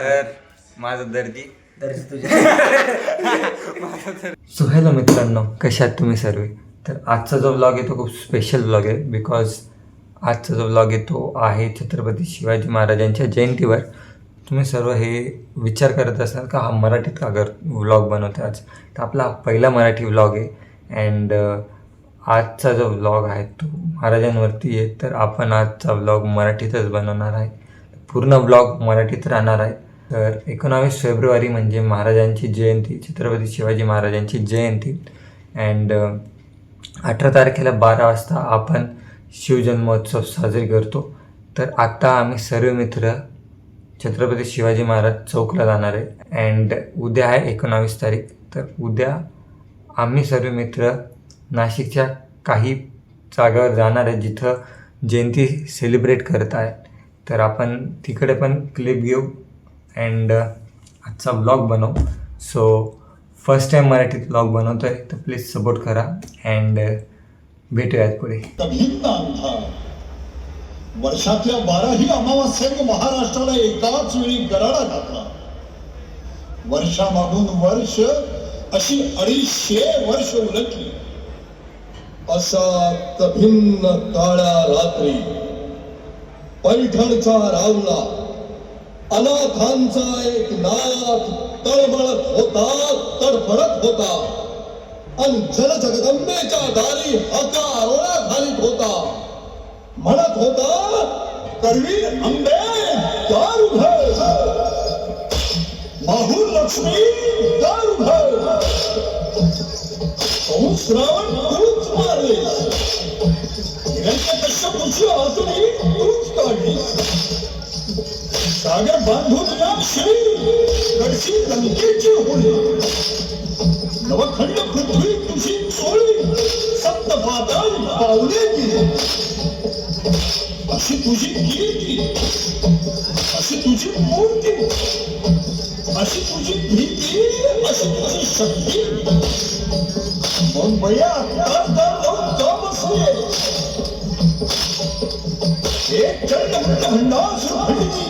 तर माझं दर्दी तुझ्या सो हॅलो मित्रांनो कशा आहात तुम्ही सर्व? तर आजचा जो ब्लॉग आहे तो खूप स्पेशल ब्लॉग आहे बिकॉज आजचा जो ब्लॉग आहे तो आहे छत्रपती शिवाजी महाराजांच्या जयंतीवर. तुम्ही सर्व हे विचार करत असाल का हा मराठीत का कर व्लॉग बनवतो आज? तर आपला हा पहिला मराठी व्लॉग आहे. अँड आजचा जो व्लॉग आहे तो महाराजांवरती आहे. तर आपण आजचा व्लॉग मराठीतच बनवणार आहे. पूर्ण ब्लॉग मराठीत राहणार आहे. तर एकोणावीस फेब्रुवारी म्हणजे महाराजांची जयंती छत्रपती शिवाजी महाराजांची जयंती. अँड अठरा तारखेला बारा वाजता आपण शिवजन्मोत्सव साजरी करतो. तर आत्ता आम्ही सर्व मित्र छत्रपती शिवाजी महाराज चौकला जाणार आहे. अँड उद्या आहे एकोणावीस तारीख. तर उद्या आम्ही सर्व मित्र नाशिकच्या काही जागेवर जाणार आहे जिथं जयंती सेलिब्रेट करत आहे तर आपण तिकडे पण क्लिप घेऊ. अँड uh, आजचा ब्लॉग बनव. सो फर्स्ट टाईम मराठीत ब्लॉग बनवतो आहे तर प्लीज सपोर्ट करा. अँड uh, भेटूयात पुढे. वर्षातल्या बाराही अमावास्येने महाराष्ट्राला एकाच वेळी गराडा घातला. वर्षामागून वर्ष अशी अडीचशे वर्ष उलटली. असा तभिन्न काळ्या रात्री पैठणचा रावला अनाथांचा एक नाथ तळमळत होता तडफडत होता. अन जगदंबेच्या दारी हाका आरोळा घालीत होता. म्हणत होता करवी आंबे दार उघड माहूर लक्ष्मी दार उघड श्रावण तूच मारले. हिरण्य कश्यपूची आसुरी तूच काढली. सागर बांधून या श्री कडशी लंकेची होली नवखंड पृथ्वी तुझी चोळी सप्त पाताळ पावले अशी तुझी कीर्ती अशी तुझी मूर्ती अशी तुझी भीती अशी तुझी शक्ती. मग बया तर जाऊन का बसले एक चंड मुंड भंडार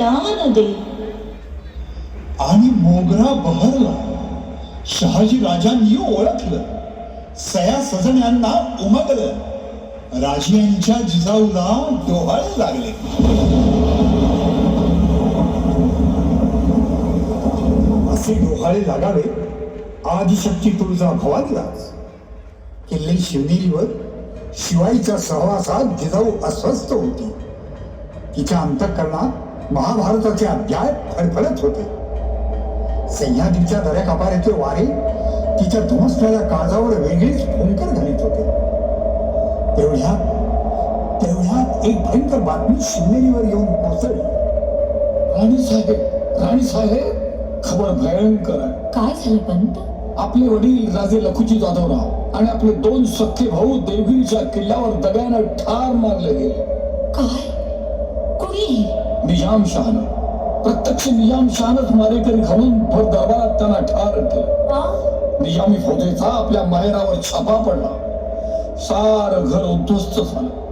दान दे आणि मोगरा बहरला. शहाजी राजांनी ओळखलं. सया सजण्यांना उमगलं. राजियांच्या जिजाऊला डोहाळे लागले. असे डोहाळे लागावे आदिशक्ती तुळजा भवानीला किल्ले शिवनेरीवर शिवाईच्या सहवासात जिजाऊ अस्वस्थ होती. तिच्या अंतकरणात महाभारताचे अध्याय फडफडत होते. सह्याद्रीच्या दऱ्या कपाऱ्याचे वारे तिच्या धुमसणाऱ्या काळजावर वेगळीच फुंकर घालीत होते. तेवढ्यात तेवढ्यात एक भयंकर बातमी शिवनेरीवर येऊन पोहोचली राणी साहेब राणी साहेब खबर भयंकर आहे. काय झालं पंत? आपले वडील राजे लखुजी जाधवराव आणि आपले दोन सख्खे भाऊ देवगिरीच्या किल्ल्यावर दगडानं ठार मारले गेले. काय? निजाम शहानं प्रत्यक्ष निजाम शहानच मारेकरी घालून भर दरबारात त्यांना ठार केलं? निजामी फौजेचा आपल्या माहेरावर छापा पडला. सार घर उद्ध्वस्त झालं.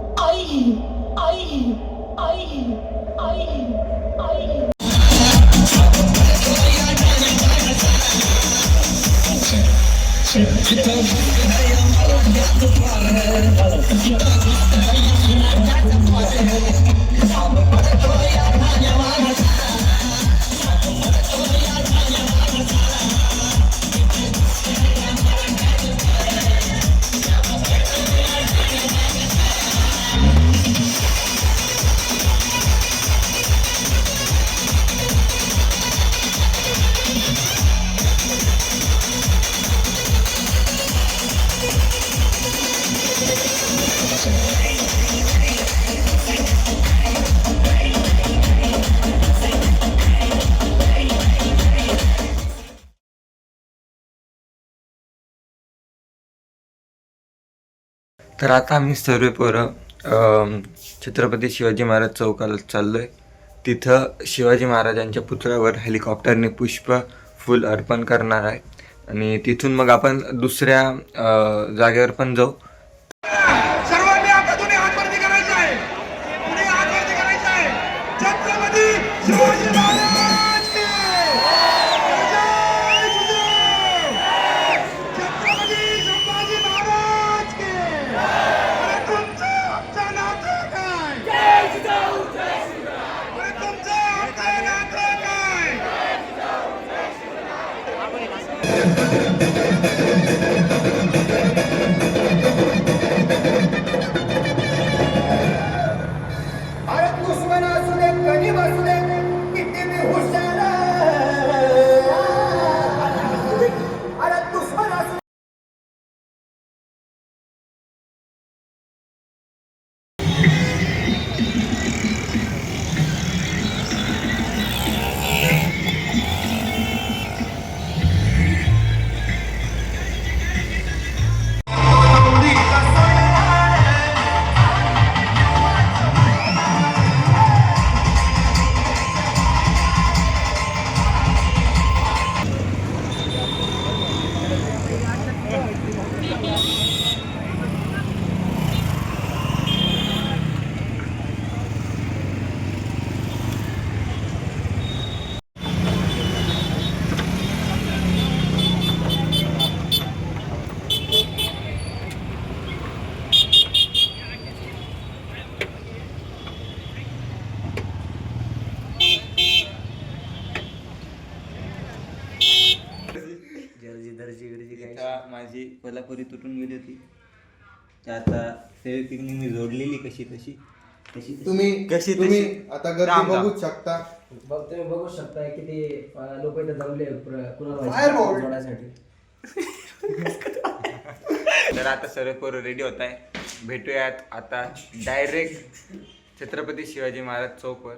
तर आता आम्ही सर्व पोरं छत्रपती शिवाजी महाराज चौकाला चाललो आहे तिथं शिवाजी महाराजांच्या पुतळ्यावर हेलिकॉप्टरने पुष्प फुल अर्पण करणार आहे. आणि तिथून मग आपण दुसऱ्या जागेवर पण जाऊ. माझी कोल्हापुरी तुटून गेली होती. तर आता फेविक्विकने मी जोडलेली कशी तशी. कशी तुम्ही कशी तुम्ही तशी आता गर्दी राम. बघूच शकता. बघ तुम्ही बघू शकता किती लोक इथे जमले कुणाला Firebolt. जोडायसाठी. तर आता सर्व पोरं रेडी होत आहे भेटूयात आता डायरेक्ट छत्रपती शिवाजी महाराज चौकवर.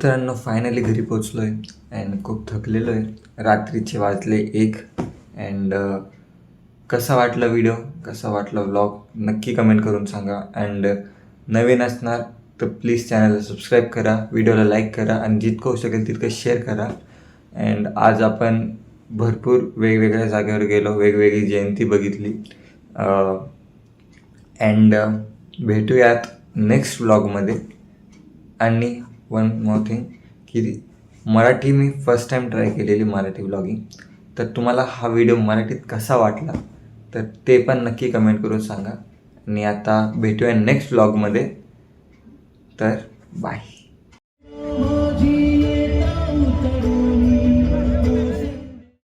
मित्रांनो फायनली घरी पोचलो आहे अँड खूप थकलेलो आहे रात्रीचे वाजले एक अँड कसा वाटला व्हिडिओ कसा वाटला व्लॉग नक्की कमेंट करून सांगा. अँड नवीन असणार तर प्लीज चॅनलला सबस्क्राईब करा व्हिडिओला लाईक करा आणि जितकं होऊ शकेल तितकं शेअर करा. अँड आज आपण भरपूर वेगवेगळ्या जागेवर गेलो वेगवेगळी जयंती बघितली. अँड भेटूयात नेक्स्ट व्लॉगमध्ये आणि वन मोर थिंग की मराठी मी फर्स्ट टाईम ट्राय केलेली मराठी व्लॉगिंग तर तुम्हाला हा व्हिडिओ मराठीत कसा वाटला तर ते पण नक्की कमेंट करून सांगा. आणि आता भेटूया नेक्स्ट ब्लॉगमध्ये तर बाय